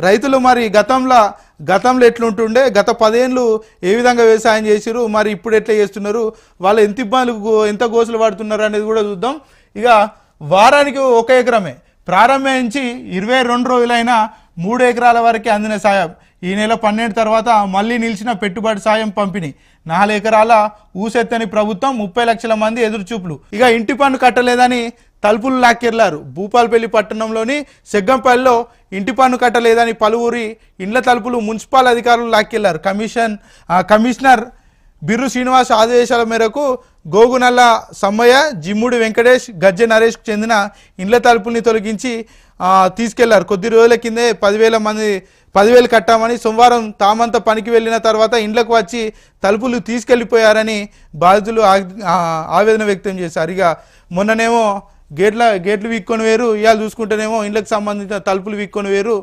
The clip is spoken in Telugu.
రైతులు మరి గతంలో గతంలో ఎట్లుంటుండే గత పదేళ్ళు ఏ విధంగా వ్యవసాయం చేసిరు మరి ఇప్పుడు ఎట్లా చేస్తున్నారు వాళ్ళు ఎంత ఇబ్బందులు ఎంత గోసులు పడుతున్నారు అనేది కూడా చూద్దాం. ఇక వారానికి ఒక ఎకరమే. ప్రారంభించి ఇరవై రెండు రోజులైన మూడు ఎకరాల వరకే అందిన సాయం. ఈ నెల పన్నెండు తర్వాత మళ్ళీ నిలిచిన పెట్టుబడి సాయం పంపిణీ. నాలుగెకరాల ఊసెత్తని ప్రభుత్వం ముప్పై లక్షల మంది ఎదురుచూపులు. ఇక ఇంటి పన్ను కట్టలేదని తలుపులు లాక్కెళ్ళారు భూపాలపల్లి పట్టణంలోని సెగ్గంపల్లిలో ఇంటి పన్ను కట్టలేదని పలువురి ఇండ్ల తలుపులు మున్సిపల్ అధికారులు లాక్కెళ్ళారు. కమిషన్ కమిషనర్ బిర్రు శ్రీనివాస్ ఆదేశాల మేరకు గోగునల్ల సమ్మయ్య జిమ్ముడి వెంకటేష్ గజ్జె నరేష్కు చెందిన ఇండ్ల తలుపుల్ని తొలగించి తీసుకెళ్ళారు. కొద్ది రోజుల కిందే పదివేల మంది పదివేలు కట్టామని సోమవారం తామంతా పనికి వెళ్ళిన తర్వాత ఇండ్లకు వచ్చి తలుపులు తీసుకెళ్ళిపోయారని బాధితులు ఆవేదన వ్యక్తం చేశారు. ఇక మొన్ననేమో గేట్ల గేట్లు వీక్కొని వేరు ఇవాళ చూసుకుంటేనేమో ఇండ్లకు సంబంధించిన తలుపులు వీక్కొని వేరు.